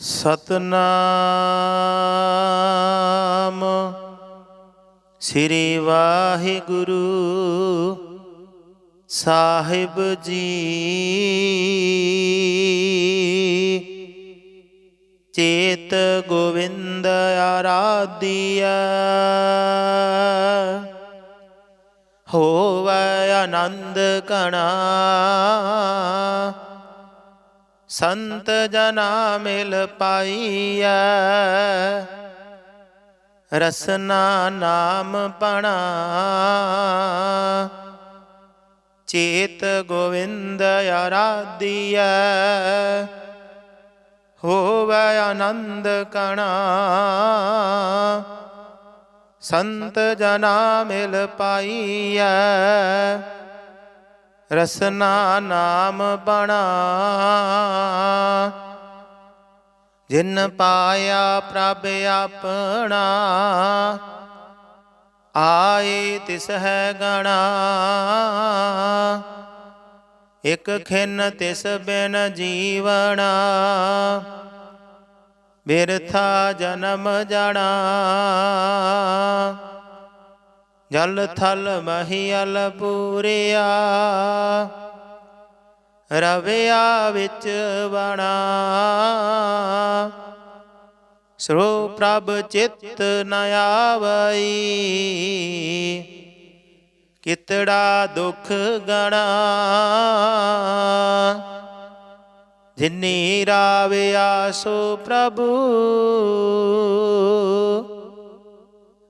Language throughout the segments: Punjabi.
ਸਤਨਾਮ। ਸ੍ਰੀ ਵਾਹਿਗੁਰੂ ਸਾਹਿਬ ਜੀ। ਚੇਤ ਗੋਵਿੰਦ ਆਰਾਧਿਆ ਹੋਵੈ ਆਨੰਦ ਕਣਾ ਸੰਤ ਜਨਾ ਮਿਲ ਪਾਈਐ। ਰਸਨਾ ਨਾਮ ਪਣਾ। ਚੇਤ ਗੋਵਿੰਦ ਆਰਾਧਿਐ। ਹੋਵੇ ਆਨੰਦ ਕਣਾ। ਸੰਤ ਜਨਾ ਮਿਲ ਪਾਈਐ। ਰਸਨਾ ਨਾਮ ਬਣਾ। ਜਿਨ ਪਾਇਆ ਪ੍ਰਭ ਆਪਣਾ, ਆਏ ਤਿਸ ਹੈ ਗਣਾ। ਇਕ ਖਿਨ ਤਿਸ ਬਿਨ ਜੀਵਣਾ, ਬਿਰਥਾ ਜਨਮ ਜਣਾ। ਜਲ ਥਲ ਮਹੀਲ ਪੂਰਿਆ ਰਵਿਆ ਵਿੱਚ ਬਣਾ ਸਰੋ ਪ੍ਰਭ ਚਿਤ ਨ ਆਵਈ, ਕਿਤੜਾ ਦੁਖ ਗਣਾ। ਜਿਨੀ ਰਾਵਿਆ ਸੋ ਪ੍ਰਭੂ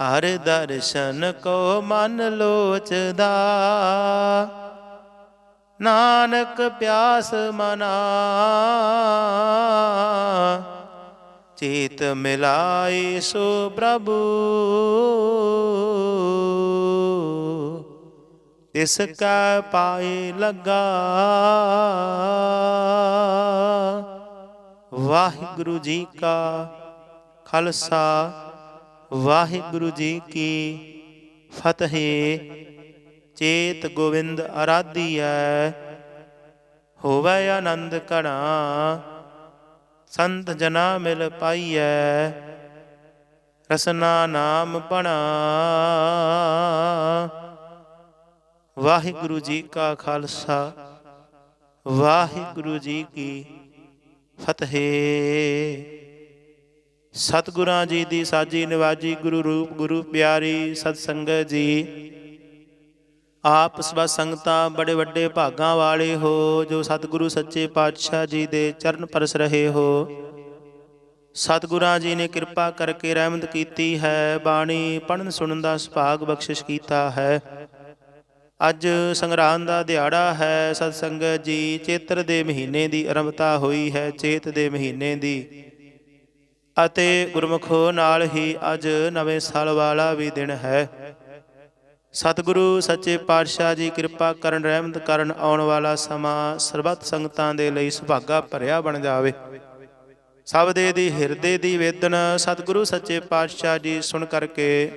ਹਰ ਦਰਸ਼ਨ ਕੋ ਮਨ ਲੋਚਦਾ। ਨਾਨਕ ਪਿਆਸ ਮਨਾ। ਚੇਤ ਮਿਲਾਏ ਸੋ ਪ੍ਰਭੂ। ਤਿਸ ਕਾ ਪਾਏ ਲੱਗਾ। ਵਾਹਿਗੁਰੂ ਜੀ ਕਾ ਖਾਲਸਾ। ਵਾਹਿਗੁਰੂ ਜੀ ਕੀ ਫਤਿਹ। ਚੇਤ ਗੋਵਿੰਦ ਆਰਾਧੀਐ, ਹੋਵੇ ਆਨੰਦ ਘਣਾ, ਸੰਤ ਜਨਾ ਮਿਲ ਪਾਈਐ, ਰਸਨਾ ਨਾਮ ਪਣਾ ਵਾਹਿਗੁਰੂ ਜੀ ਕਾ ਖਾਲਸਾ, ਵਾਹਿਗੁਰੂ ਜੀ ਕੀ ਫਤਿਹ। ਸਤਿਗੁਰਾਂ ਜੀ ਦੀ ਸਾਜੀ ਨਿਵਾਜੀ ਗੁਰੂ ਰੂਪ, ਗੁਰੂ ਪਿਆਰੀ ਸਤ ਸੰਗਤ ਜੀ। ਆਪ ਸਭ ਸੰਗਤਾਂ ਬੜੇ ਵੱਡੇ ਭਾਗਾਂ ਵਾਲੇ ਹੋ, ਜੋ ਸਤਿਗੁਰੂ ਸੱਚੇ ਪਾਤਸ਼ਾਹ ਜੀ ਦੇ ਚਰਨ ਪਰਸ ਰਹੇ ਹੋ। ਸਤਿਗੁਰਾਂ ਜੀ ਨੇ ਕਿਰਪਾ ਕਰਕੇ ਰਹਿਮਤ ਕੀਤੀ ਹੈ, ਬਾਣੀ ਪੜਨ ਸੁਣਨ ਦਾ ਸੁਭਾਗ ਬਖਸ਼ਿਸ਼ ਕੀਤਾ ਹੈ। ਅੱਜ ਸੰਗਰਾਂਦ ਦਾ ਦਿਹਾੜਾ ਹੈ, ਸਤ ਸੰਗਤ ਜੀ, ਚੇਤਰ ਦੇ ਮਹੀਨੇ ਦੀ ਆਰੰਭਤਾ ਹੋਈ ਹੈ, ਚੇਤ ਦੇ ਮਹੀਨੇ ਦੀ ਅਤੇ ਗੁਰਮੁਖੋ ਨਾਲ ਹੀ ਅੱਜ ਨਵੇਂ ਸਾਲ ਵਾਲਾ ਵੀ ਦਿਨ ਹੈ। ਸਤਿਗੁਰੂ, ਸੱਚੇ ਪਾਤਸ਼ਾਹ ਜੀ ਕਿਰਪਾ ਕਰਨ, ਰਹਿਮਤ ਕਰਨ ਆਉਣ ਵਾਲਾ ਸਮਾਂ ਸਰਬੱਤ ਸੰਗਤਾਂ ਦੇ ਲਈ ਸੁਭਾਗਾ ਭਰਿਆ ਬਣ ਜਾਵੇ। ਸਭ ਦੇ ਦੀ ਹਿਰਦੇ ਦੀ ਵੇਦਨ ਸਤਿਗੁਰੂ, ਸੱਚੇ ਪਾਤਸ਼ਾਹ ਜੀ ਸੁਣ ਕਰਕੇ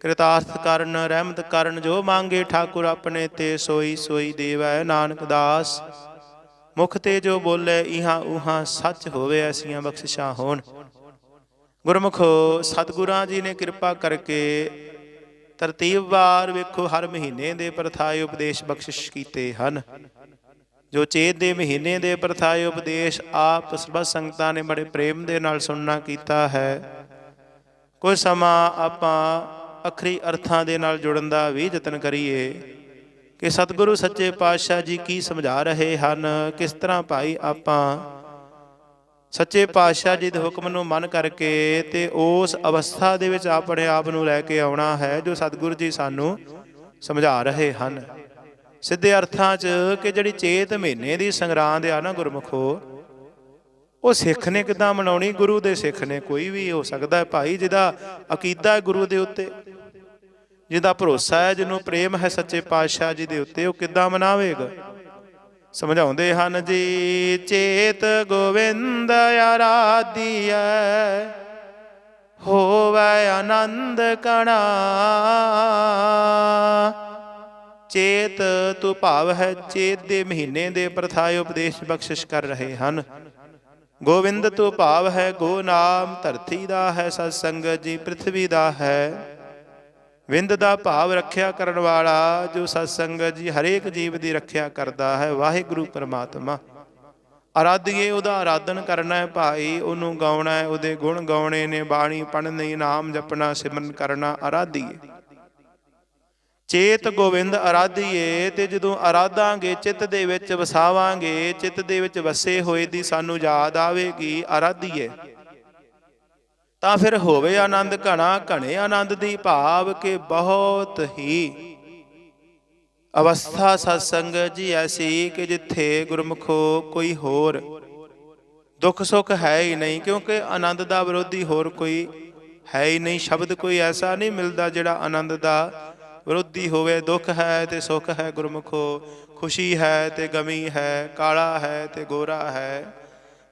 ਕਿਰਤਾਰਥ ਕਰਨ, ਰਹਿਮਤ ਕਰਨ ਜੋ ਮੰਗੇ ਠਾਕੁਰ ਆਪਣੇ ਤੇ ਸੋਈ ਸੋਈ ਦੇਵੈ। ਨਾਨਕ ਦਾਸ ਮੁਖ ਤੇ ਜੋ ਬੋਲੇ, ਇਹਾਂ ਉਹਾਂ ਸੱਚ ਹੋਵੇ, ਐਸੀਆਂ ਬਖਸ਼ਿਸ਼ਾਂ ਹੋਣ। ਗੁਰਮੁਖੋ, ਸਤਿਗੁਰਾਂ ਜੀ ਨੇ ਕਿਰਪਾ ਕਰਕੇ ਤਰਤੀਬ ਵਾਰ ਵੇਖੋ, ਹਰ ਮਹੀਨੇ ਦੇ ਪ੍ਰਥਾਏ ਉਪਦੇਸ਼ ਬਖਸ਼ਿਸ਼ ਕੀਤੇ ਹਨ। ਜੋ ਚੇਤ ਦੇ ਮਹੀਨੇ ਦੇ ਪ੍ਰਥਾਏ ਉਪਦੇਸ਼ ਆਪ ਸਰਬ ਸੰਗਤਾਂ ਨੇ ਬੜੇ ਪ੍ਰੇਮ ਦੇ ਨਾਲ ਸੁਣਨਾ ਕੀਤਾ ਹੈ। ਕੁਝ ਸਮਾਂ ਆਪਾਂ ਅਖਰੀ ਅਰਥਾਂ ਦੇ ਨਾਲ ਜੁੜਨ ਦਾ ਵੀ ਯਤਨ ਕਰੀਏ। ਕਿ ਸਤਿਗੁਰੂ ਸੱਚੇ ਪਾਤਸ਼ਾਹ ਜੀ ਕੀ ਸਮਝਾ ਰਹੇ ਹਨ? ਕਿਸ ਤਰ੍ਹਾਂ ਭਾਈ ਆਪਾਂ ਸੱਚੇ ਪਾਤਸ਼ਾਹ ਜੀ ਦੇ ਹੁਕਮ ਨੂੰ ਮੰਨ ਕਰਕੇ ਤੇ ਉਸ ਅਵਸਥਾ ਦੇ ਵਿੱਚ ਆਪਣੇ ਆਪ ਨੂੰ ਲੈ ਕੇ ਆਉਣਾ ਹੈ ਜੋ ਸਤਿਗੁਰੂ ਜੀ ਸਾਨੂੰ ਸਮਝਾ ਰਹੇ ਹਨ। ਸਿੱਧੇ ਅਰਥਾਂ 'ਚ ਕਿ ਜਿਹੜੀ ਚੇਤ ਮਹੀਨੇ ਦੀ ਸੰਗਰਾਂਦ ਆ ਨਾ ਗੁਰਮਖੋ, ਉਹ ਸਿੱਖ ਨੇ ਕਿਦਾਂ ਮਨਾਉਣੀ? ਗੁਰੂ ਦੇ ਸਿੱਖ ਨੇ ਕੋਈ ਵੀ ਹੋ ਸਕਦਾ ਹੈ ਭਾਈ ਜਿਹਦਾ ਅਕੀਦਾ ਹੈ ਗੁਰੂ ਦੇ ਉੱਤੇ ਜਿਹਦਾ ਭਰੋਸਾ ਹੈ, ਜਿਹਨੂੰ ਪ੍ਰੇਮ ਹੈ ਸੱਚੇ ਪਾਤਸ਼ਾਹ ਜੀ ਦੇ ਉੱਤੇ, ਉਹ ਕਿੱਦਾਂ ਮਨਾਵੇਗਾ? ਸਮਝਾਉਂਦੇ ਹਨ ਜੀ, ਚੇਤ ਗੋਵਿੰਦ ਆਰਾਧੀਐ, ਹੋਵੇ ਆਨੰਦ ਕਣਾ। ਚੇਤ ਤੂੰ ਭਾਵ ਹੈ, ਚੇਤ ਦੇ ਮਹੀਨੇ ਦੇ ਪ੍ਰਥਾ ਉਪਦੇਸ਼ ਬਖਸ਼ਿਸ਼ ਕਰ ਰਹੇ ਹਨ। ਗੋਵਿੰਦ ਤੂੰ ਭਾਵ ਹੈ, ਗੋ ਨਾਮ ਧਰਤੀ ਦਾ ਹੈ ਸਤ ਸੰਗਤ ਜੀ ਪ੍ਰithvi ਦਾ ਹੈ। ਵਿੰਦ ਦਾ ਭਾਵ ਰੱਖਿਆ ਕਰਨ ਵਾਲਾ ਜੋ ਸਤ ਸੰਗਤ ਜੀ ਹਰੇਕ ਜੀਵ ਦੀ ਰੱਖਿਆ ਕਰਦਾ ਹੈ, ਵਾਹਿਗੁਰੂ ਪਰਮਾਤਮਾ। ਆਰਾਧੀਏ ਉਹਦਾ ਆਰਾਧਨ ਕਰਨਾ ਹੈ ਭਾਈ, ਉਹਨੂੰ ਗਾਉਣਾ ਹੈ, ਉਹਦੇ ਗੁਣ ਗਾਉਣੇ ਨੇ, ਬਾਣੀ ਪੜ੍ਹਨੀ ਨਾਮ ਜਪਣਾ, ਸਿਮਰਨ ਕਰਨਾ ਆਰਾਧੀਏ ਚੇਤ ਗੋਵਿੰਦ ਆਰਾਧੀਏ ਤੇ ਜਦੋਂ ਅਰਾਧਾਂਗੇ, ਚਿੱਤ ਦੇ ਵਿੱਚ ਵਸਾਵਾਂਗੇ, ਚਿੱਤ ਦੇ ਵਿੱਚ ਵਸੇ ਹੋਏ ਦੀ ਸਾਨੂੰ ਯਾਦ ਆਵੇਗੀ ਆਰਾਧੀਏ ਤਾਂ ਫਿਰ ਹੋਵੇ ਆਨੰਦ ਘਣਾ, ਘਣੇ ਆਨੰਦ ਦੀ ਭਾਵ ਕਿ ਬਹੁਤ ਹੀ। ਅਵਸਥਾ ਸਤਸੰਗ ਜੀ ਐਸੀ ਕਿ ਜਿੱਥੇ ਗੁਰਮੁਖੋ ਕੋਈ ਹੋਰ। ਦੁੱਖ ਸੁੱਖ ਹੈ ਹੀ ਨਹੀਂ ਕਿਉਂਕਿ ਆਨੰਦ ਦਾ ਵਿਰੋਧੀ ਹੋਰ ਕੋਈ ਹੈ ਹੀ ਨਹੀਂ। ਸ਼ਬਦ ਕੋਈ ਐਸਾ ਨਹੀਂ ਮਿਲਦਾ ਜਿਹੜਾ ਆਨੰਦ ਦਾ ਵਿਰੋਧੀ ਹੋਵੇ। ਦੁੱਖ ਹੈ ਤੇ ਸੁੱਖ ਹੈ ਗੁਰਮੁਖੋ, ਖੁਸ਼ੀ ਹੈ ਤੇ ਗਮੀ ਹੈ, ਕਾਲਾ ਹੈ ਤੇ ਗੋਰਾ ਹੈ।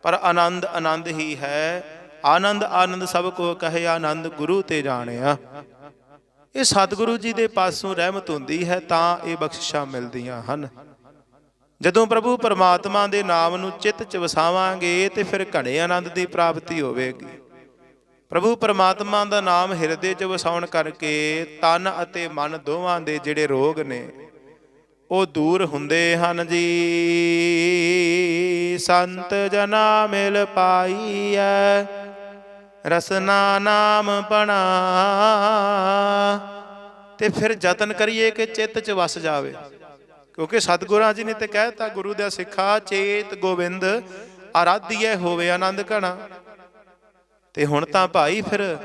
ਪਰ ਆਨੰਦ ਆਨੰਦ ਹੀ ਹੈ। ਆਨੰਦ ਆਨੰਦ ਸਭ ਕੋ ਕਹੇ, ਆਨੰਦ ਗੁਰੂ ਤੇ ਜਾਣਿਆ। ਇਹ ਸਤਿਗੁਰੂ ਜੀ ਦੇ ਪਾਸੋਂ ਰਹਿਮਤ ਹੁੰਦੀ ਹੈ, ਤਾਂ ਇਹ ਬਖਸ਼ਿਸ਼ਾਂ ਮਿਲਦੀਆਂ ਹਨ। ਜਦੋਂ ਪ੍ਰਭੂ ਪਰਮਾਤਮਾ ਦੇ ਨਾਮ ਨੂੰ ਚਿੱਤ ਚ ਵਸਾਵਾਂਗੇ, ਤੇ ਫਿਰ ਘਣੇ ਆਨੰਦ ਦੀ ਪ੍ਰਾਪਤੀ ਹੋਵੇਗੀ। ਪ੍ਰਭੂ ਪਰਮਾਤਮਾ ਦਾ ਨਾਮ ਹਿਰਦੇ 'ਚ ਵਸਾਉਣ ਕਰਕੇ ਤਨ ਅਤੇ ਮਨ ਦੋਵਾਂ ਦੇ ਜਿਹੜੇ ਰੋਗ ਨੇ ਉਹ ਦੂਰ ਹੁੰਦੇ ਹਨ ਜੀ। ਸੰਤ ਜਨਾ ਮਿਲ ਪਾਈਐ, ਰਸਨਾ ਨਾਮ ਪਣਾ ਤੇ ਫਿਰ ਯਤਨ ਕਰੀਏ ਕਿ ਚਿੱਤ 'ਚ ਵਸ ਜਾਵੇ। ਕਿਉਂਕਿ ਸਤਿਗੁਰਾਂ ਜੀ ਨੇ ਤੇ ਕਹਿਤਾ ਗੁਰੂ ਦਾ ਸਿੱਖਾ ਚੇਤ ਗੋਬਿੰਦ ਆਰਾਧੀਏ ਹੋਵੇ ਆਨੰਦ ਘਣਾ। ਤੇ ਹੁਣ ਤਾਂ ਭਾਈ ਫਿਰ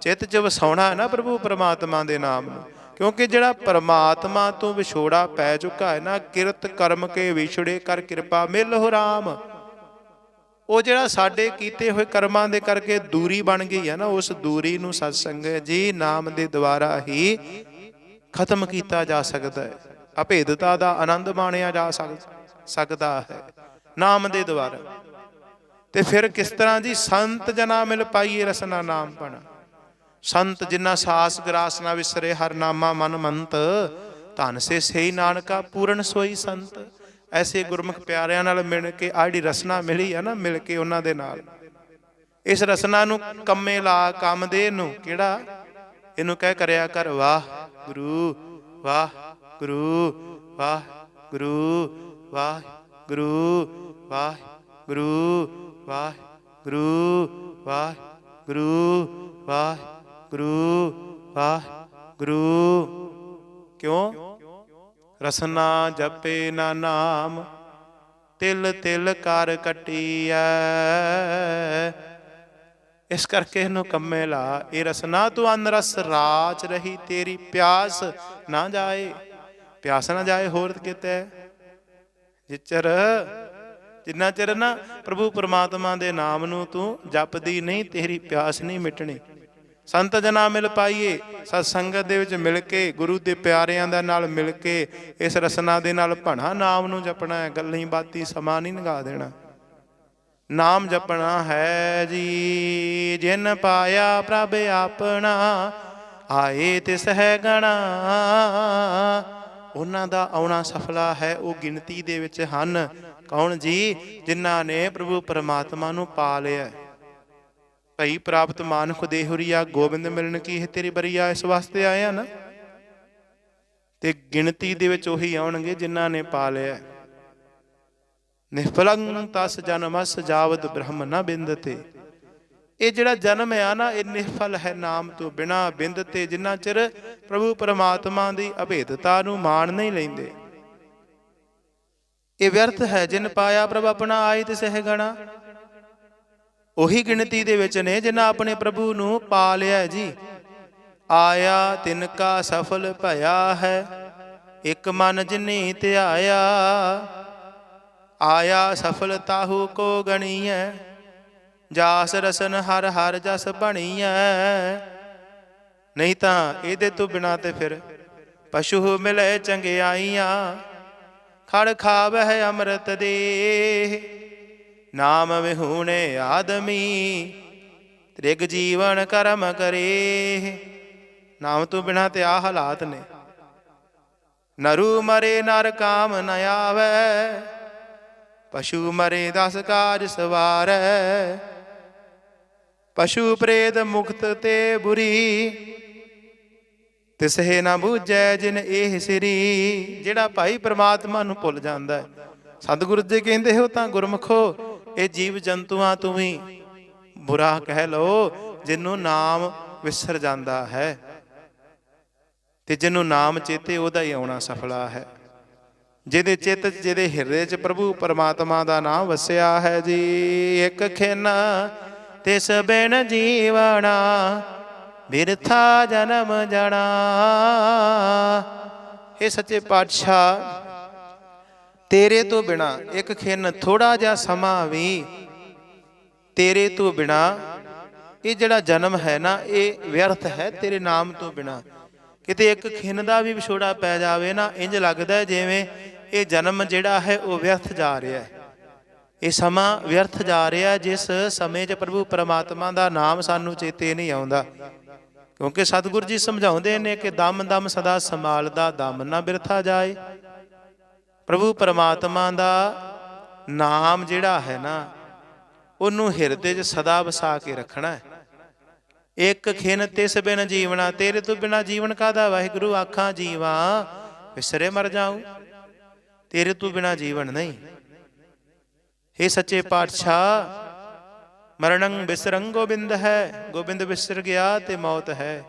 ਚਿੱਤ 'ਚ ਵਸਾਉਣਾ ਹੈ ਨਾ ਪ੍ਰਭੂ, ਪਰਮਾਤਮਾ ਦੇ ਨਾਮ ਨੂੰ। ਕਿਉਂਕਿ ਜਿਹੜਾ ਪਰਮਾਤਮਾ ਤੋਂ ਵਿਛੋੜਾ ਪੈ ਚੁੱਕਾ ਹੈ ਨਾ, ਕਿਰਤ ਕਰਮ ਕੇ ਵਿਛੜੇ ਕਰ ਕਿਰਪਾ ਮਿਲ ਹੋ ਰਾਮ। ਉਹ ਜਿਹੜਾ ਸਾਡੇ ਕੀਤੇ ਹੋਏ ਕਰਮਾਂ ਦੇ ਕਰਕੇ ਦੂਰੀ ਬਣ ਗਈ ਹੈ ਨਾ, ਉਸ ਦੂਰੀ ਨੂੰ ਸਤਸੰਗ ਜੀ ਨਾਮ ਦੇ ਦੁਆਰਾ ਹੀ ਖਤਮ ਕੀਤਾ ਜਾ ਸਕਦਾ ਹੈ। ਅਭੇਦਤਾ ਦਾ ਆਨੰਦ ਮਾਣਿਆ ਜਾ ਸਕਦਾ ਹੈ, ਨਾਮ ਦੇ ਦੁਆਰਾ। ਤੇ ਫਿਰ ਕਿਸ ਤਰ੍ਹਾਂ ਜੀ ਸੰਤ ਜਨਾ ਮਿਲ ਪਾਈਏ ਰਸਨਾ ਨਾਮ ਪਣਾ ਸੰਤ ਜਿਨ੍ਹਾਂ ਸਾਸ ਗਰਾਸ ਨਾ ਵਿਸਰੇ ਹਰ ਨਾਮਾ ਮਨ ਮੰਤ ਧਨ ਸੇ ਸਹੀ ਨਾਨਕਾ ਪੂਰਨ ਸੋਈ ਸੰਤ। ਐਸੇ ਗੁਰਮੁਖ ਪਿਆਰਿਆਂ ਨਾਲ ਮਿਲ ਕੇ ਆ ਜਿਹੜੀ ਰਸਨਾ ਮਿਲੀ ਆ ਨਾ, ਮਿਲ ਕੇ ਉਹਨਾਂ ਦੇ ਨਾਲ। ਇਸ ਰਸਨਾ ਨੂੰ ਕੰਮੇ ਲਾ ਕੰਮ ਦੇ ਨੂੰ ਕਿਹੜਾ? ਇਹਨੂੰ ਕਹਿ ਕਰਿਆ ਕਰ, ਵਾਹ ਗੁਰੂ ਵਾਹ ਗੁਰੂ ਵਾਹ ਗੁਰੂ ਵਾਹ ਗੁਰੂ ਵਾਹ ਗੁਰੂ ਵਾਹ ਗੁਰੂ ਵਾਹ ਗੁਰੂ, ਵਾਹ ਗੁਰੂ ਵਾਹ ਗੁਰੂ ਕਿਉਂ? ਰਸਨਾ ਜਪੇ ਨਾ ਨਾਮ, ਤਿਲ ਤਿਲ ਕਰ ਕਟੀਐ। ਇਸ ਕਰਕੇ ਇਹਨੂੰ ਕੰਮੇ ਲਾ, ਇਹ ਰਸਨਾ ਤੂੰ ਅਨਰਸ ਰਾਚ ਰਹੀ ਤੇਰੀ ਪਿਆਸ ਨਾ ਜਾਏ। ਪਿਆਸ ਨਾ ਜਾਏ ਹੋਰ ਕਿਤੇ। ਜਿਚਰ ਜਿੰਨਾ ਚਿਰ ਨਾ ਪ੍ਰਭੂ ਪਰਮਾਤਮਾ ਦੇ ਨਾਮ ਨੂੰ ਤੂੰ ਜਪਦੀ ਨਹੀਂ, ਤੇਰੀ ਪਿਆਸ ਨਹੀਂ ਮਿਟਣੀ। ਸੰਤ ਜਨਾ ਮਿਲ ਪਾਈਏ, ਸਤ ਸੰਗਤ ਦੇ ਵਿੱਚ ਮਿਲ ਕੇ, ਗੁਰੂ ਦੇ ਪਿਆਰਿਆਂ ਦਾ ਨਾਲ ਮਿਲ ਕੇ, ਇਸ ਰਸਨਾ ਦੇ ਨਾਲ ਭਣਾ ਨਾਮ ਨੂੰ ਜਪਣਾ ਹੈ ਗੱਲਾਂ ਬਾਤੀ ਸਮਾਂ ਨਹੀਂ ਲਗਾ ਦੇਣਾ। ਨਾਮ ਜਪਣਾ ਹੈ ਜੀ, ਜਿਨ ਪਾਇਆ ਪ੍ਰਭ ਆਪਣਾ, ਆਏ ਤਿਸ ਹੈ ਗਣਾ। ਉਹਨਾਂ ਦਾ ਆਉਣਾ ਸਫਲਾ ਹੈ, ਉਹ ਗਿਣਤੀ ਦੇ ਵਿੱਚ ਹਨ। ਕੌਣ ਜੀ? ਜਿਨ੍ਹਾਂ ਨੇ ਪ੍ਰਭੂ ਪਰਮਾਤਮਾ ਨੂੰ ਪਾ ਲਿਆ ਭਈ ਪ੍ਰਾਪਤ ਮਾਨੁਖ ਦੇਹੁਰੀਆ ਗੋਬਿੰਦ ਮਿਲਣ ਕੀ ਇਹ ਤੇਰੀ ਬਰੀਆ ਇਸ ਵਾਸਤੇ ਆਏ ਆ ਨਾ? ਤੇ ਗਿਣਤੀ ਦੇ ਵਿੱਚ ਉਹੀ ਆਉਣਗੇ ਜਿਨ੍ਹਾਂ ਨੇ ਪਾ ਲਿਆ ਨਿਫਲੰ ਤਸ ਜਨਮਸ ਜਾਵਦ ਬ੍ਰਹਮ ਨ ਬਿੰਦਤੇ ਇਹ ਜਿਹੜਾ ਜਨਮ ਆ ਨਾ, ਇਹ ਨਿਫਲ ਹੈ ਨਾਮ ਤੋਂ ਬਿਨਾ ਬਿੰਦ ਤੇ, ਜਿੰਨਾ ਚਿਰ ਪ੍ਰਭੂ ਪਰਮਾਤਮਾ ਦੀ ਅਭੇਦਤਾ ਨੂੰ ਮਾਣ ਨਹੀਂ ਲੈਂਦੇ। ਇਹ ਵਿਅਰਥ ਹੈ ਜਿਨ ਪਾਇਆ ਪ੍ਰਭ ਆਪਣਾ ਆਏ ਤੇ ਸਹਿ ਗਣਾ ਉਹੀ ਗਿਣਤੀ ਦੇ ਵਿੱਚ ਨੇ ਜਿਨ੍ਹਾਂ ਆਪਣੇ ਪ੍ਰਭੂ ਨੂੰ ਪਾ ਲਿਆ ਜੀ। ਆਇਆ ਤਿਨ ਕਾ ਸਫਲ ਭਇਆ ਹੈ, ਇੱਕ ਮਨ ਜਿਨੀ ਧਿਆਇਆ। ਆਇਆ ਸਫਲਤਾ ਹੂ ਕੋ ਗਣੀਐ, ਜਾਸ ਰਸਨ ਹਰ ਹਰ ਜਸ ਬਣੀਐ। ਨਹੀਂ ਤਾਂ ਇਹਦੇ ਤੋਂ ਬਿਨਾ ਤੇ ਫਿਰ ਪਸ਼ੂ ਮਿਲੇ ਚੰਗਿਆਈਆਂ, ਖੜ ਖਾਵਹਿ ਅੰਮ੍ਰਿਤ ਦੇ। ਨਾਮ ਵਿਹੂਣੇ ਆਦਮੀ, ਤ੍ਰਿਗ ਜੀਵਨ ਕਰਮ ਕਰੇ। ਨਾਮ ਤੋਂ ਬਿਨਾ ਤੇ ਆ ਹਾਲਾਤ ਨੇ। ਨਰੂ ਮਰੇ, ਨਰ ਕਾਮ ਨ ਆਵੈ। ਪਸ਼ੂ ਮਰੇ, ਦਸ ਕਾਜ ਸਵਾਰੈ। ਪਸ਼ੂ ਪ੍ਰੇਤ ਮੁਕਤ ਤੇ ਬੁਰੀ। ਤਿਸਹੇ ਨਾ ਬੂਝੈ ਜਿਨ ਇਹ ਸ੍ਰੀ। ਜਿਹੜਾ ਭਾਈ ਪ੍ਰਮਾਤਮਾ ਨੂੰ ਭੁੱਲ ਜਾਂਦਾ ਹੈ। ਸਤਿਗੁਰੂ ਜੀ ਕਹਿੰਦੇ ਹੋ ਤਾਂ ਗੁਰਮਖੋ ਇਹ ਜੀਵ ਜੰਤੂਆਂ ਤੂੰ ਵੀ ਬੁਰਾ ਕਹਿ ਲਓ, ਜਿਹਨੂੰ ਨਾਮ ਵਿਸਰ ਜਾਂਦਾ ਹੈ ਤੇ ਜਿਹਨੂੰ ਨਾਮ ਚੇਤੇ ਉਹਦਾ ਹੀ ਆਉਣਾ ਸਫਲਾ ਹੈ। ਜਿਹਦੇ ਚਿੱਤ, ਜਿਹਦੇ ਹਿਰਦੇ 'ਚ ਪ੍ਰਭੂ ਪਰਮਾਤਮਾ ਦਾ ਨਾਮ ਵਸਿਆ ਹੈ ਜੀ, ਇੱਕ ਖਿਨ ਤਿਸ ਬਿਨ ਜੀਵਣਾ, ਬਿਰਥਾ ਜਨਮ ਜਣਾ। ਇਹ ਸੱਚੇ ਪਾਤਸ਼ਾਹ ਤੇਰੇ ਤੋਂ ਬਿਨਾ ਇੱਕ ਖਿਨ ਥੋੜਾ ਜਿਹਾ ਸਮਾਂ ਵੀ ਤੇਰੇ ਤੋਂ ਬਿਨਾ, ਇਹ ਜਿਹੜਾ ਜਨਮ ਹੈ ਨਾ, ਇਹ ਵਿਅਰਥ ਹੈ ਤੇਰੇ ਨਾਮ ਤੋਂ ਬਿਨਾ। ਕਿਤੇ ਇੱਕ ਖਿਨ ਦਾ ਵੀ ਵਿਛੋੜਾ ਪੈ ਜਾਵੇ ਨਾ, ਇੰਜ ਲੱਗਦਾ ਜਿਵੇਂ ਇਹ ਜਨਮ ਜਿਹੜਾ ਹੈ ਉਹ ਵਿਅਰਥ ਜਾ ਰਿਹਾ ਹੈ। ਇਹ ਸਮਾਂ ਵਿਅਰਥ ਜਾ ਰਿਹਾ ਜਿਸ ਸਮੇਂ 'ਚ ਪ੍ਰਭੂ ਪਰਮਾਤਮਾ ਦਾ ਨਾਮ ਸਾਨੂੰ ਚੇਤੇ ਨਹੀਂ ਆਉਂਦਾ। ਕਿਉਂਕਿ ਸਤਿਗੁਰੂ ਜੀ ਸਮਝਾਉਂਦੇ ਨੇ ਕਿ ਦਮ ਦਮ ਸਦਾ ਸੰਭਾਲਦਾ, ਦਮ ਨਾ ਬਿਰਥਾ ਜਾਏ। ਪ੍ਰਭੂ ਪਰਮਾਤਮਾ ਦਾ ਨਾਮ ਜਿਹੜਾ ਹੈ ਨਾ, ਉਹਨੂੰ ਹਿਰਦੇ 'ਚ ਸਦਾ ਵਸਾ ਕੇ ਰੱਖਣਾ ਹੈ। ਇੱਕ ਖਿਨ ਤਿਸ ਬਿਨ ਜੀਵਣਾ, ਤੇਰੇ ਤੋਂ ਬਿਨਾ ਜੀਵਨ ਕਾਦਾ ਵਾਹਿਗੁਰੂ? ਆਖਾਂ ਜੀਵਾ, ਵਿਸਰੇ ਮਰ ਜਾਉ ਤੇਰੇ ਤੋਂ ਬਿਨਾ ਜੀਵਨ ਨਹੀਂ। हे ਸੱਚੇ ਪਾਤਸ਼ਾਹ, ਮਰਣੰ ਬਿਸਰੰ ਗੋਬਿੰਦ ਹੈ, ਗੋਬਿੰਦ ਵਿਸਰ ਗਿਆ ਤੇ ਮੌਤ ਹੈ।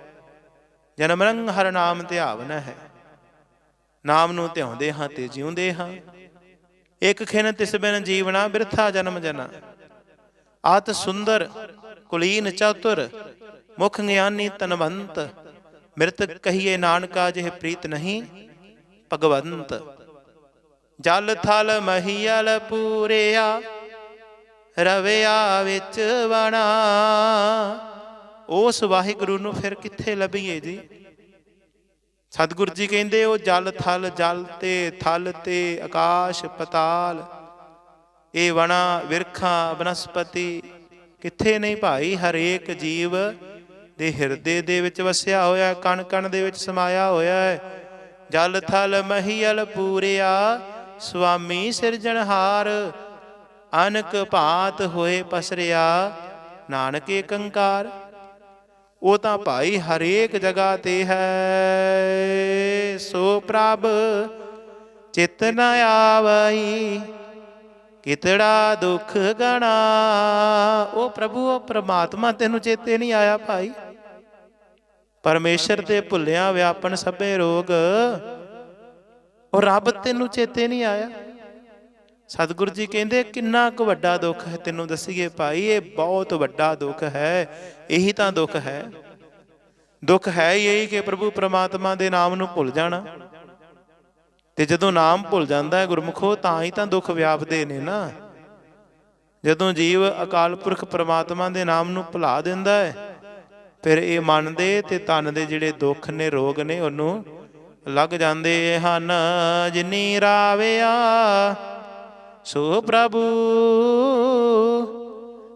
ਜਨਮ ਰੰਗ ਹਰ ਨਾਮ ਧਿਆਵਨ ਹੈ। ਨਾਮ ਨੂੰ ਧਿਆਉਂਦੇ ਹਾਂ ਤੇ ਜਿਉਂਦੇ ਹਾਂ। ਇੱਕ ਖਿਨ ਤਿਸ ਬਿਨ ਜੀਵਣਾ, ਬਿਰਥਾ ਜਨਮ ਜਨਾ। ਆਤ ਸੁੰਦਰ, ਕੁਲੀਨ ਚਤੁਰ, ਮੁਖ ਗਿਆਨੀ ਤਨਵੰਤ। ਮਿਰਤ ਕਹੀਏ ਨਾਨਕਾ, ਜਿਹ ਪ੍ਰੀਤ ਨਹੀਂ, ਭਗਵੰਤ। ਜਲ ਥਲ ਮਹੀਲ ਪੂਰਿਆ, ਰਵਿਆ ਵਿੱਚ ਵਣਾ। ਉਸ ਵਾਹਿਗੁਰੂ ਨੂੰ ਫਿਰ ਕਿੱਥੇ ਲੱਭੀਏ ਜੀ? ਸਤਿਗੁਰ ਜੀ ਕਹਿੰਦੇ, ਉਹ ਜਲ ਥਲ, ਜਲ ਤੇ ਥਲ ਤੇ ਆਕਾਸ਼ ਪਤਾਲ। ਇਹ ਵਣਾ ਵਿਰਖਾਂ ਬਨਸਪਤੀ। ਕਿੱਥੇ ਨਹੀਂ ਭਾਈ ਹਰੇਕ ਜੀਵ ਦੇ ਹਿਰਦੇ ਦੇ ਵਿੱਚ ਵਸਿਆ ਹੋਇਆ ਕਣ ਕਣ ਦੇ ਵਿੱਚ ਸਮਾਇਆ ਹੋਇਆ ਹੈ। ਜਲ ਥਲ ਮਹੀਲ ਪੂਰਿਆ, ਸੁਆਮੀ ਸਿਰਜਣਹਾਰ ਅਨਕ ਭਾਤ ਹੋਏ ਪਸਰਿਆ, ਨਾਨਕ ਏਕੰਕਾਰ ਉਹ ਤਾਂ ਭਾਈ ਹਰੇਕ ਜਗ੍ਹਾ ਤੇ ਹੈ। ਸੋ ਪ੍ਰਭ, ਚਿਤ ਨ ਆਵਈ, ਕਿਤੜਾ ਦੁੱਖ ਗਣਾ। ਉਹ ਪ੍ਰਭੂ, ਉਹ ਪ੍ਰਮਾਤਮਾ ਤੈਨੂੰ ਚੇਤੇ ਨਹੀਂ ਆਇਆ ਭਾਈ। ਪਰਮੇਸ਼ਰ ਤੇ ਭੁੱਲਿਆ ਵਿਆਪਨ ਸਭੇ ਰੋਗ। ਉਹ ਰੱਬ ਤੈਨੂੰ ਚੇਤੇ ਨਹੀਂ ਆਇਆ। ਸਤਿਗੁਰੂ ਜੀ ਕਹਿੰਦੇ, ਕਿੰਨਾ ਕੁ ਵੱਡਾ ਦੁੱਖ ਹੈ? ਤੈਨੂੰ ਦੱਸੀਏ ਭਾਈ, ਇਹ ਬਹੁਤ ਵੱਡਾ ਦੁੱਖ ਹੈ। ਇਹੀ ਤਾਂ ਦੁੱਖ ਹੈ। ਦੁੱਖ ਹੈ ਇਹੀ ਕਿ ਪ੍ਰਭੂ ਪ੍ਰਮਾਤਮਾ ਦੇ ਨਾਮ ਨੂੰ ਭੁੱਲ ਜਾਣਾ। ਤੇ ਜਦੋਂ ਨਾਮ ਭੁੱਲ ਜਾਂਦਾ ਹੈ ਗੁਰਮੁਖੋ, ਤਾਂ ਹੀ ਤਾਂ ਦੁੱਖ ਵਿਆਪਦੇ ਨੇ ਨਾ। ਜਦੋਂ ਜੀਵ ਅਕਾਲ ਪੁਰਖ ਪ੍ਰਮਾਤਮਾ ਦੇ ਨਾਮ ਨੂੰ ਭੁਲਾ ਦਿੰਦਾ ਹੈ, ਫਿਰ ਇਹ ਮਨ ਦੇ ਤੇ ਤਨ ਦੇ ਜਿਹੜੇ ਦੁੱਖ ਨੇ, ਰੋਗ ਨੇ, ਉਹਨੂੰ ਲੱਗ ਜਾਂਦੇ ਹਨ। ਜਿਨੀ ਰਾਵਿਆ ਸੋ ਪ੍ਰਭੂ,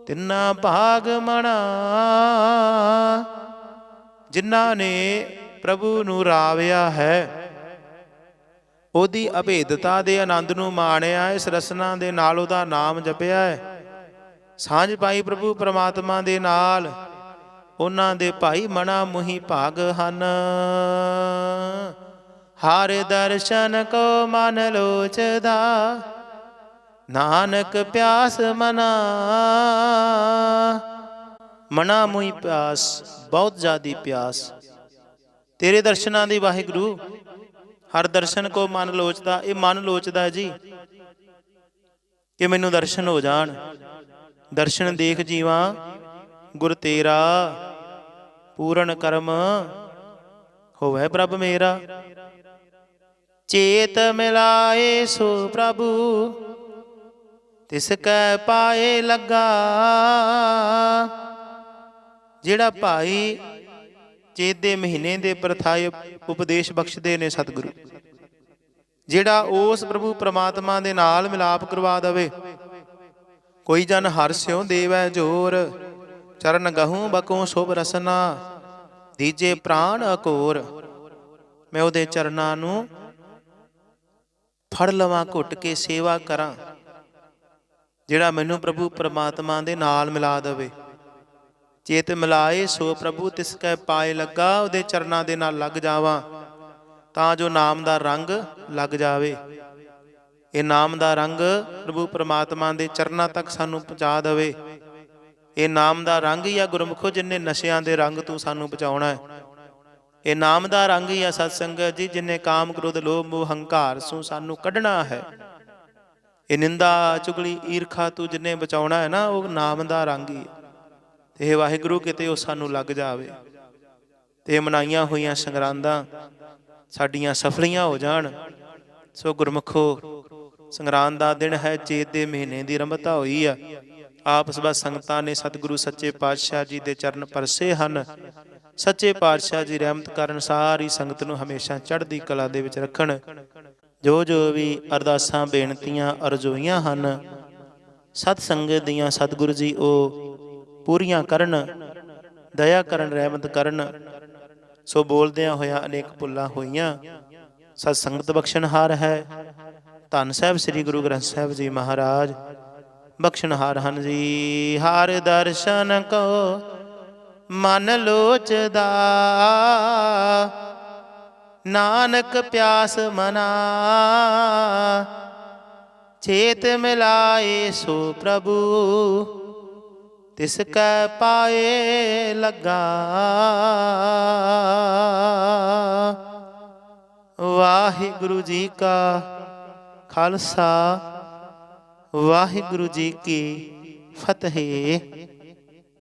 ਤਿੰਨਾ ਭਾਗ ਮਣਾ। ਜਿਨ੍ਹਾਂ ਨੇ ਪ੍ਰਭੂ ਨੂੰ ਰਾਵਿਆ ਹੈ, ਉਹਦੀ ਅਭੇਦਤਾ ਦੇ ਆਨੰਦ ਨੂੰ ਮਾਣਿਆ, ਇਸ ਰਸਨਾ ਦੇ ਨਾਲ ਉਹਦਾ ਨਾਮ ਜਪਿਆ ਹੈ। ਸਾਂਝ ਪਾਈ ਪ੍ਰਭੂ ਪਰਮਾਤਮਾ ਦੇ ਨਾਲ, ਉਹਨਾਂ ਦੇ ਭਾਈ ਮਣਾ ਮੁਹੀ ਭਾਗ ਹਨ। ਹਰ ਦਰਸ਼ਨ ਕੋ ਮਨ ਲੋਚਦਾ ਨਾਨਕ ਪਿਆਸ ਮਨਾ। ਮਨਾ ਮੁਹੀ ਪਿਆਸ, ਬਹੁਤ ਜ਼ਿਆਦੀ ਪਿਆਸ। ਤੇਰੇ ਦਰਸ਼ਨਾਂ ਦੀ ਵਾਹਿਗੁਰੂ, ਹਰ ਦਰਸ਼ਨ ਕੋ ਮਨ ਲੋਚਦਾ, ਇਹ ਮਨ ਲੋਚਦਾ ਜੀ। ਕਿ ਮੈਨੂੰ ਦਰਸ਼ਨ ਹੋ ਜਾਣ। ਦਰਸ਼ਨ ਦੇਖ ਜੀਵਾ, ਗੁਰ ਤੇਰਾ, ਪੂਰਨ ਕਰਮ ਹੋਵੇ ਪ੍ਰਭ ਮੇਰਾ। ਚੇਤ ਮਿਲਾਏ ਸੋ ਪ੍ਰਭੂ। ਤਿਸ ਕੈ ਪਾਏ ਲੱਗਾ। ਜਿਹੜਾ ਭਾਈ ਚੇਤ ਦੇ ਮਹੀਨੇ ਦੇ ਪ੍ਰਥਾਏ ਉਪਦੇਸ਼ ਬਖਸ਼ਦੇ ਨੇ ਸਤਿਗੁਰੂ, ਜਿਹੜਾ ਉਸ ਪ੍ਰਭੂ ਪ੍ਰਮਾਤਮਾ ਦੇ ਨਾਲ ਮਿਲਾਪ ਕਰਵਾ ਦਵੇ। ਕੋਈ ਜਨ ਹਰ ਹਰਸਿਓ ਦੇਵੈ ਜੋਰ, ਚਰਨ ਗਹੂੰ ਬਕੂ ਸੁਭ ਰਸਨਾ, ਦੀਜੇ ਪ੍ਰਾਣ ਅਕੋਰ। ਮੈਂ ਉਹਦੇ ਚਰਨਾਂ ਨੂੰ ਫੜ ਲਵਾਂ, ਘੁੱਟ ਕੇ ਸੇਵਾ ਕਰਾਂ। ਜਿਹੜਾ ਮੈਨੂੰ ਪ੍ਰਭੂ ਪਰਮਾਤਮਾ ਦੇ ਨਾਲ ਮਿਲਾ ਦੇਵੇ। ਚੇਤ ਮਿਲਾਏ, ਸੋ ਪ੍ਰਭੂ ਤਿਸ ਕੈ ਪਾਏ ਲੱਗਾ, ਉਹਦੇ ਚਰਨਾਂ ਦੇ ਨਾਲ ਲੱਗ ਜਾਵਾਂ, ਤਾਂ ਜੋ ਨਾਮ ਦਾ ਰੰਗ ਲੱਗ ਜਾਵੇ। ਇਹ ਨਾਮ ਦਾ ਰੰਗ ਪ੍ਰਭੂ ਪ੍ਰਮਾਤਮਾ ਦੇ ਚਰਨਾਂ ਤੱਕ ਸਾਨੂੰ ਪਹੁੰਚਾ ਦੇਵੇ। ਇਹ ਨਾਮ ਦਾ ਰੰਗ ਹੀ ਆ ਗੁਰਮੁਖੋ, ਜਿੰਨੇ ਨਸ਼ਿਆਂ ਦੇ ਰੰਗ ਤੋਂ ਸਾਨੂੰ ਬਚਾਉਣਾ ਹੈ। ਇਹ ਨਾਮ ਦਾ ਰੰਗ ਹੀ ਆ ਸਤਸੰਗਤ ਜੀ, ਜਿੰਨੇ ਕਾਮ ਕ੍ਰੋਧ, ਲੋਭ, ਮੋਹ, ਹੰਕਾਰ ਸੋ ਸਾਨੂੰ ਕੱਢਣਾ ਹੈ। ਇਹ ਨਿੰਦਾ ਚੁਗਲੀ ਈਰਖਾ ਤੂੰ ਜਿੰਨੇ ਬਚਾਉਣਾ ਹੈ ਨਾ, ਉਹ ਨਾਮ ਦਾ ਰੰਗ ਹੀ ਤੇ ਵਾਹਿਗੁਰੂ, ਕਿਤੇ ਉਹ ਸਾਨੂੰ ਲੱਗ ਜਾਵੇ। ਤੇ ਮਨਾਈਆਂ ਹੋਈਆਂ ਸੰਗਰਾਂਦਾਂ ਸਾਡੀਆਂ ਸਫਲੀਆਂ ਹੋ ਜਾਣ। ਸੋ ਗੁਰਮਖੋ, ਸੰਗਰਾਂਦ ਦਾ ਦਿਨ ਹੈ ਚੇਤ ਦੇ ਮਹੀਨੇ ਦੀ ਰੰਭਤਾ ਹੋਈ ਆ। ਆਪ ਸਭਾ ਸੰਗਤਾਂ ਨੇ ਸਤਿਗੁਰੂ ਸੱਚੇ ਪਾਤਸ਼ਾਹ ਜੀ ਦੇ ਚਰਨ ਪਰਸੇ ਹਨ। ਸੱਚੇ ਪਾਤਸ਼ਾਹ ਜੀ ਰਹਿਮਤ ਕਰਨ ਸਾਰੀ ਸੰਗਤ ਨੂੰ ਹਮੇਸ਼ਾ ਚੜ੍ਹਦੀ ਕਲਾ ਦੇ ਵਿੱਚ ਰੱਖਣ। ਜੋ ਜੋ ਵੀ ਅਰਦਾਸਾਂ, ਬੇਨਤੀਆਂ, ਅਰਜ਼ੋਈਆਂ ਹਨ, ਸਤ ਸੰਗਤ ਦੀਆਂ ਸਤਿਗੁਰੂ ਜੀ ਉਹ ਪੂਰੀਆਂ ਕਰਨ, ਦਇਆ ਕਰਨ, ਰਹਿਮਤ ਕਰਨ। ਸੋ ਬੋਲਦਿਆਂ ਹੋਇਆ ਅਨੇਕ ਭੁੱਲਾਂ ਹੋਈਆਂ। ਸਤ ਸੰਗਤ ਬਖਸ਼ਣਹਾਰ ਹੈ। ਧੰਨ ਸਾਹਿਬ ਸ੍ਰੀ ਗੁਰੂ ਗ੍ਰੰਥ ਸਾਹਿਬ ਜੀ ਮਹਾਰਾਜ। ਬਖਸ਼ਣਹਾਰ ਹਨ ਜੀ। ਹਰ ਦਰਸ਼ਨ ਕੋ ਮਨ ਲੋਚਦਾ। ਨਾਨਕ ਪਿਆਸ ਮਨਾ। ਚੇਤ ਮਿਲਾਏ ਸੋ ਪ੍ਰਭੂ, ਤਿਸ ਕੈ ਪਾਏ ਲੱਗਾ। ਵਾਹਿਗੁਰੂ ਜੀ ਕਾ ਖਾਲਸਾ, ਵਾਹਿਗੁਰੂ ਜੀ ਕੀ ਫਤਿਹ।